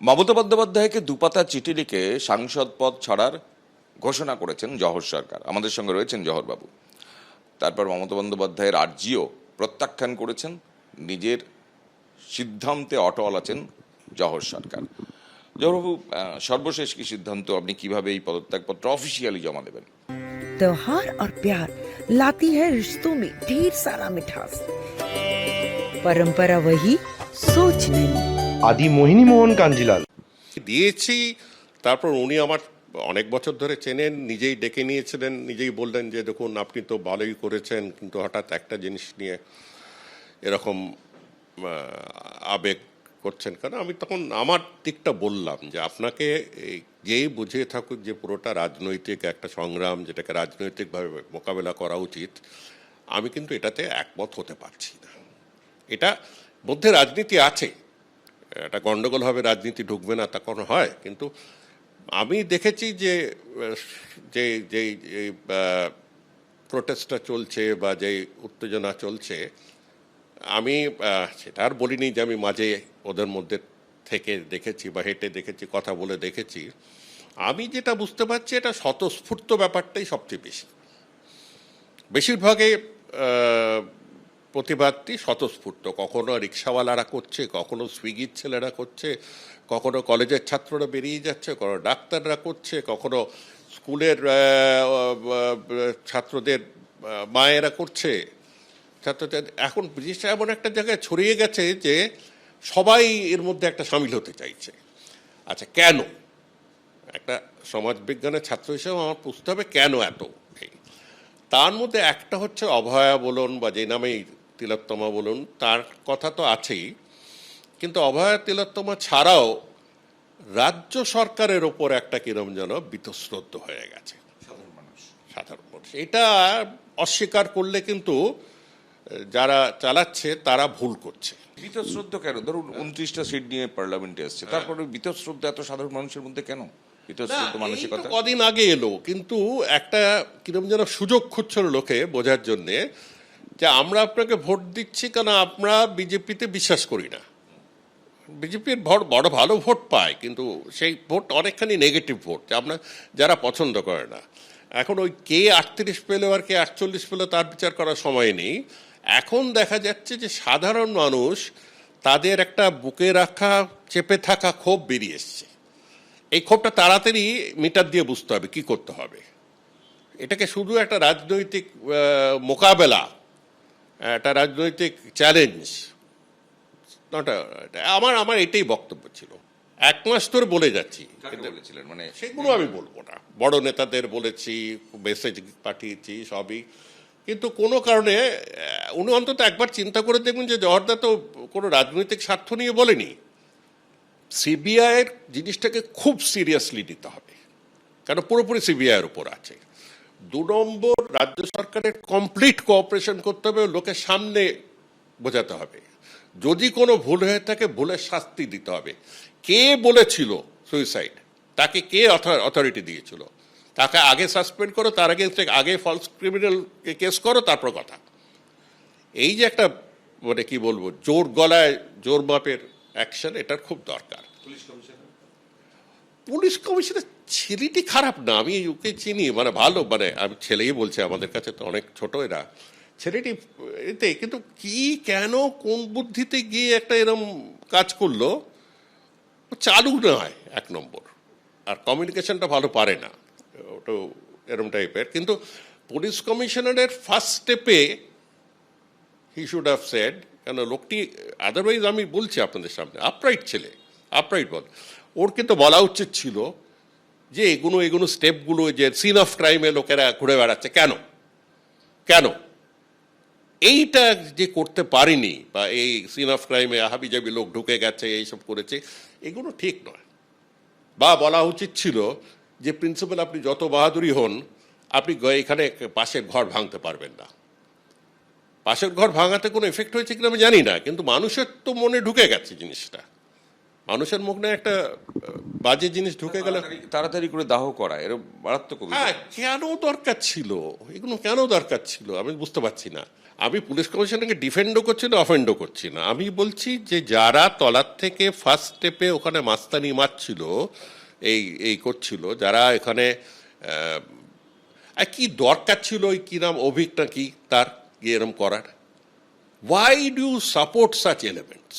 মমতা বন্দ্যোপাধ্যায়কে দুপাতা চিঠি লিখে সাংসদ পদ ছাড়ার ঘোষণা করেছেন জহর সরকার আমাদের সঙ্গে রয়েছেন জহরবাবু তারপর মমতা বন্দ্যোপাধ্যায়ের আর্জিও প্রত্যাখ্যান করেছেন নিজের সিদ্ধান্তে অটল আছেন জহর সরকার জহরবাবু আহ, সর্বশেষ কি সিদ্ধান্ত আপনি কিভাবে এই পদত্যাগপত্র অফিসিয়ালি জমা দেবেন त्योहार और प्यार लाती है रिश्तों में ढेर सारा मिठास परंपरा वही सोच नहीं আদি মোহিনী মোহন কাঞ্জিলাল। দিয়েছি, তারপর উনি আমার অনেক বছর ধরে চেনেন, নিজেই ডেকে নিয়েছিলেন, নিজেই বললেন যে, দেখুন, আপনি তো ভালোই করেছেন, কিন্তু হঠাৎ একটা জিনিস নিয়ে এরকম আবেগ করছেন কেন? আমি তখন আমার দিকটা বললাম যে, আপনাকে যেই বুঝিয়ে থাকুক যে, পুরোটা রাজনৈতিক একটা সংগ্রাম, যেটাকে রাজনৈতিকভাবে মোকাবেলা করা উচিত, আমি কিন্তু এটাতে একমত হতে পারছি না। এটা মধ্যে রাজনীতি আছে একটা গন্ডগোল হবে, রাজনীতি ঢুকবে না, তা কোনো হয়। কিন্তু আমি দেখেছি যে যে যেই প্রোটেস্টটা চলছে বা যেই উত্তেজনা চলছে, আমি সেটা আর বলিনি যে আমি মাঝে ওদের মধ্যে থেকে দেখেছি বা হেঁটে দেখেছি, কথা বলে দেখেছি। আমি যেটা বুঝতে পারছি, এটা স্বতঃস্ফূর্ত ব্যাপারটাই সবচেয়ে বেশি। বেশিরভাগে প্রতিবাদটি স্বতঃস্ফূর্ত। কখনো রিক্সাওয়ালারা করছে, কখনো সুইগির ছেলেরা করছে, কখনো কলেজের ছাত্ররা বেরিয়ে যাচ্ছে, কখনো ডাক্তাররা করছে, কখনো স্কুলের ছাত্রদের মায়েরা করছে। ছাত্রদের, এখন জিনিসটা এমন একটা জায়গায় ছড়িয়ে গেছে যে সবাই এর মধ্যে একটা সামিল হতে চাইছে। আচ্ছা কেন? একটা সমাজবিজ্ঞানের ছাত্র হিসেবে আমার বুঝতে হবে, কেন এত? তার মধ্যে একটা হচ্ছে অভয়া বলুন বা যে নামেই তিলোত্তমা বলুন তার কথা তো আছেই কিন্তু অভয়া তিলোত্তমা ছাড়াও রাজ্য সরকারের ওপর একটা কিরম যেন বীতশ্রদ্ধ হয়ে গেছে। সাধারণ মানুষ। এটা অস্বীকার করলে কিন্তু যারা চালাচ্ছে তারা ভুল করছে। বীতশ্রদ্ধ কেন? ধরুন উনত্রিশটা সিট নিয়ে পার্লামেন্টে এসছে। তারপরে বীতশ্রদ্ধ এত সাধারণ মানুষের মধ্যে কেন? কদিন আগে এলো কিন্তু একটা কিরম যেন সুযোগ খুঁজছিল লোকে বোঝার জন্যে যে আমরা আপনাকে ভোট দিচ্ছি কেন আমরা বিজেপিতে বিশ্বাস করি না। বিজেপির ভোট বড় ভালো ভোট পায়, কিন্তু সেই ভোট অনেকখানি নেগেটিভ ভোট আমরা যারা পছন্দ করে না। এখন ওই কে আটত্রিশ পেল আর কে আটচল্লিশ পেল তার বিচার করার সময় নেই। এখন দেখা যাচ্ছে যে সাধারণ মানুষ তাদের একটা বুকে রাখা, চেপে থাকা ক্ষোভ বেরিয়ে এসছে। এই ক্ষোভটা তাড়াতাড়ি মিটার দিয়ে বুঝতে হবে, কি করতে হবে। এটাকে শুধু একটা রাজনৈতিক মোকাবেলা একটা রাজনৈতিক চ্যালেঞ্জ নট আমার আমার এটাই বক্তব্য ছিল। এক মাস ধরে বলে যাচ্ছি। বলেছিলেন? মানে সেগুলো আমি বলব না। বড় নেতাদের বলেছি মেসেজ পাঠিয়েছি সবই। কিন্তু কোনো কারণে উনি অন্তত একবার চিন্তা করে দেখবেন যে জহরদা তো কোনো রাজনৈতিক স্বার্থ নিয়ে বলেনি। সিবিআইয়ের জিনিসটাকে খুব সিরিয়াসলি নিতে হবে। কারণ পুরোপুরি সিবিআইয়ের উপর আছে। দু নম্বর রাজ্য সরকারের কমপ্লিট কোঅপারেশন করতে হবে, লোকের সামনে বোঝাতে হবে। যদি কোনো ভুল হয়ে থাকে, ভুলের শাস্তি দিতে হবে। কে বলেছিল সুইসাইড তাকে কে অথরিটি দিয়েছিল? তাকে আগে সাসপেন্ড করো, তার আগে আগে ফলস ক্রিমিনাল কেস করো, তারপর কথা। এই যে একটা মানে কি বলব, জোর গলায় জোর মাপের অ্যাকশন এটার খুব দরকার। পুলিশ কমিশনের ছেলেটি খারাপ না, আমি ওকে চিনি মানে ভালো মানে আমি ছেলেই বলছি আমাদের কাছে তো অনেক ছোট এরা। ছেলেটি, এতে কিন্তু কি, কেন, কোন বুদ্ধিতে গিয়ে একটা এরম কাজ করল, চালু নয় এক নম্বর। আর কমিউনিকেশনটা ভালো পারে না, ওটা এরম টাইপের কিন্তু পুলিশ কমিশনারের ফার্স্ট স্টেপে হি শুড হ্যাভ সেড কেন লোকটি আদারওয়াইজ আমি বলছি আপনাদের সামনে আপরাইট ছেলে আপরাইট বল। ওর কিন্তু বলা উচিত ছিল যে এগুলো এগুলো স্টেপগুলো যে সিন অফ ক্রাইমে লোকেরা ঘুরে বেড়াচ্ছে। কেন? কেন? এইটা যে করতে পারিনি বা এই সিন অফ ক্রাইমে হাবি জাবি লোক ঢুকে গেছে, এইসব করেছে এগুলো ঠিক নয়। বা বলা উচিত ছিল যে প্রিন্সিপাল আপনি যত বাহাদুরি হন, আপনি এখানে পাশের ঘর ভাঙতে পারবেন না। পাশের ঘর ভাঙাতে কোনো এফেক্ট হয়েছে কিনা আমি জানি না, কিন্তু মানুষের তো মনে ঢুকে গেছে জিনিসটা। মানুষের মনে একটা বাজে জিনিস ঢুকে গেলে তাড়াতাড়ি- করে দাহ করা এরকম মারাত্মক হ্যাঁ কেন দরকার ছিল? এগুলো কেন দরকার ছিল? আমি বুঝতে পারছি না। আমি পুলিশ কমিশনারকে ডিফেন্ডও করছি না অফেন্ডও করছি না। আমি বলছি যে যারা তলার থেকে ফার্স্ট স্টেপে ওখানে মাস্তানি মারছিল এই এই করছিল যারা এখানে কি দরকার ছিল ওই কি নাম অভিক নাকি তার এরম করার? Why do support such elements